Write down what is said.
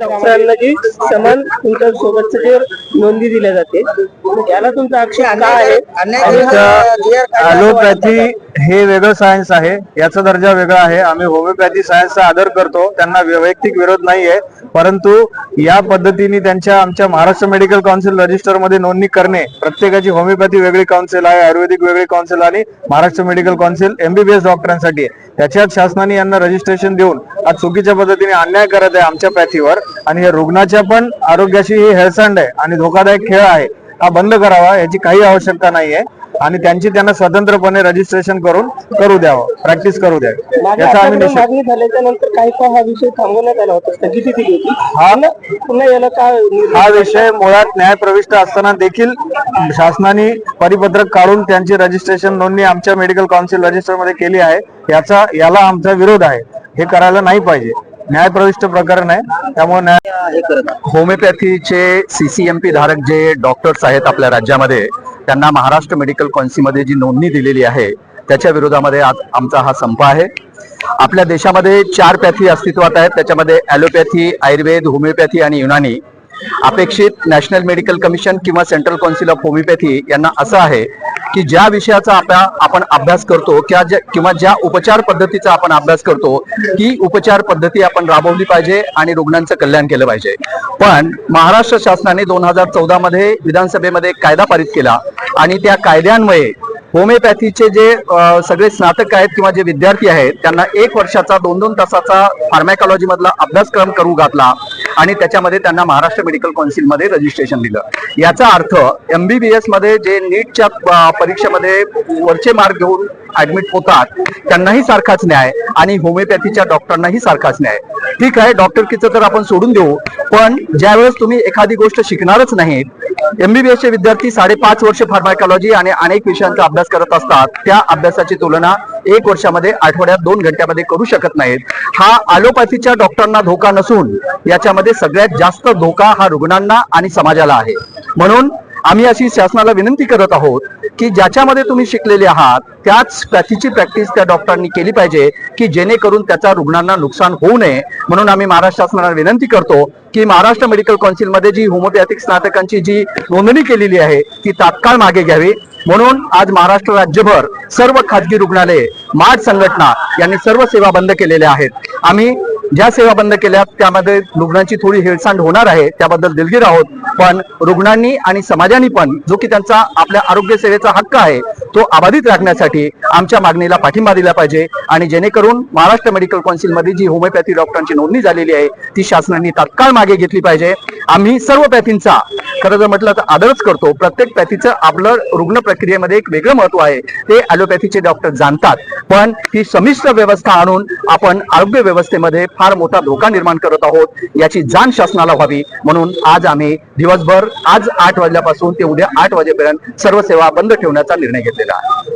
डॉक्टरांना जी समान तुमच्या सोबतचं जे नोंदी दिल्या जाते याला तुमचा आक्षेप काय आहे? आमच्या ॲलोपॅथी हे वेगळं सायन्स आहे याचा दर्जा वेगळा आहे. आम्ही होमिओपॅथी सायन्सचा आदर करतो. त्यांना वैयक्तिक विरोध नाही आहे परंतु या पद्धतीने त्यांच्या आमच्या महाराष्ट्र मेडिकल काउन्सिल रजिस्टरमध्ये नोंदणी करणे प्रत्येकाची होमिओपॅथी वेगळी काउन्सिल आहे आयुर्वेदिक वेगळी काउन्सिल आणि महाराष्ट्र मेडिकल काउन्सिल एमबीबीएस डॉक्टरांसाठी आहे. त्याच्यात शासनाने यांना रजिस्ट्रेशन देऊन आज चुकीच्या पद्धतीने अन्याय करत आहे आमच्या पॅथीवर आणि हे रुग्णाच्या पण आरोग्याशी ही हेळसांड आहे आणि धोकादायक खेळ आहे. हा बंद करावा याची काही आवश्यकता नाहीये. आणि त्यांची त्यांना स्वतंत्रपणे रजिस्ट्रेशन करून करू द्यावं. प्रॅक्टिस करू द्यावी याचा आम्ही आपल्याकडे निषेध मागणी झाल्याच्यानंतर काही काळ हा विषय थांबवण्यात आला होता. स्थगिती दिली होती हा? ना पुन्हा याला काय निर्णय हा विषय मुळात न्यायप्रविष्ट असताना देखील शासनाने परिपत्रक काढून त्यांची रजिस्ट्रेशन नोंदणी आमच्या मेडिकल काउन्सिल रजिस्टरमध्ये केली आहे. याचा याला आमचा विरोध आहे. हे करायला नाही पाहिजे. न्यायप्रविष्ट प्रकरण आहे. त्यामुळे न्याय होमिओपॅथीचे सीसीएमपी धारक जे डॉक्टर्स आहेत आपल्या राज्यामध्ये त्यांना महाराष्ट्र मेडिकल काउन्सिलमध्ये जी नोंदणी दिलेली आहे त्याच्या विरोधामध्ये आज आमचा हा संप आहे. आपल्या देशामध्ये चार पॅथी अस्तित्वात आहेत त्याच्यामध्ये ॲलोपॅथी आयुर्वेद होमिओपॅथी आणि युनानी. अपेक्षित नॅशनल मेडिकल कमिशन किंवा सेंट्रल कौन्सिल ऑफ होमिओपॅथी यांना असं आहे की ज्या विषयाचा आपला आपण अभ्यास करतो किंवा ज्या किंवा ज्या उपचार पद्धतीचा आपण अभ्यास करतो ती उपचार पद्धती आपण राबवली पाहिजे आणि रुग्णांचं कल्याण केलं पाहिजे. पण महाराष्ट्र शासनाने दोन हजार चौदा मध्ये विधानसभेमध्ये एक कायदा पारित केला आणि त्या कायद्यांमुळे होमिओपॅथीचे जे सगळे स्नातक आहेत किंवा जे विद्यार्थी आहेत त्यांना एक वर्षाचा दोन दोन तासाचा फार्मॅकॉलॉजीमधला अभ्यासक्रम करू घातला आणि त्याच्यामध्ये त्यांना महाराष्ट्र मेडिकल काउन्सिलमध्ये रजिस्ट्रेशन दिलं. याचा अर्थ एमबीबीएसमध्ये जे नीटच्या परीक्षेमध्ये वरचे मार्क घेऊन ऍडमिट होतात त्यांनाही सारखाच न्याय आणि होमिओपॅथीच्या डॉक्टरांनाही सारखाच न्याय. ठीक आहे डॉक्टरकीचं तर आपण सोडून देऊ पण ज्यावेळेस तुम्ही एखादी गोष्ट शिकणारच नाहीत एमबीबीएस चे विद्यार्थी साडेपाच वर्ष फार्मायकॉलॉजी आणि अनेक विषयांचा अभ्यास करत असतात. त्या अभ्यासाची तुलना एक वर्षामध्ये आठवड्यात दोन घंट्यामध्ये करू शकत नाहीत. हा अलोपॅथीच्या डॉक्टरांना धोका नसून याच्यामध्ये सगळ्यात जास्त धोका हा रुग्णांना आणि समाजाला आहे. म्हणून आम्ही अशी शासनाला विनंती करत आहोत की ज्याच्यामध्ये तुम्ही शिकलेले आहात त्याच पॅथीची प्रॅक्टिस त्या डॉक्टरांनी केली पाहिजे की जेणेकरून त्याचा रुग्णांना नुकसान होऊ नये. म्हणून आम्ही महाराष्ट्र शासनाला विनंती करतो की महाराष्ट्र मेडिकल काउन्सिलमध्ये जी होमोपॅथिक स्नातकांची जी नोंदणी केलेली आहे ती तात्काळ मागे घ्यावी. म्हणून आज महाराष्ट्र राज्यभर सर्व खाजगी रुग्णालये माठ संघटना यांनी सर्व सेवा बंद केलेल्या आहेत. आम्ही ज्या सेवा बंद केल्या त्यामध्ये रुग्णांची थोडी हेळसांड होणार आहे त्याबद्दल दिलगीर आहोत. पण रुग्णांनी आणि समाजाने पण जो की त्यांचा आपल्या आरोग्य सेवेचा हक्क आहे तो अबाधित राखण्यासाठी आमच्या मागणीला पाठिंबा दिला पाहिजे. आणि जेणेकरून महाराष्ट्र मेडिकल काउन्सिलमध्ये जी होमिओपॅथी डॉक्टरांची नोंदणी झालेली आहे ती शासनाने तात्काळ मागे घेतली पाहिजे. आम्ही सर्व पॅथींचा खरं जर म्हटलं तर आदरच करतो. प्रत्येक पॅथीचं आपलं रुग्ण प्रक्रियेमध्ये एक वेगळं महत्त्व आहे. ते ॲलोपॅथीचे डॉक्टर जाणतात. पण ही संमिश्र व्यवस्था आणून आपण आरोग्य व्यवस्थेमध्ये फार मोठा धोका निर्माण करत आहोत याची जाण शासनाला व्हावी. म्हणून आज आम्ही दिवसभर आज आठ वाजल्यापासून ते उद्या आठ वाजेपर्यंत सर्व सेवा बंद ठेवण्याचा निर्णय घेतलेला आहे.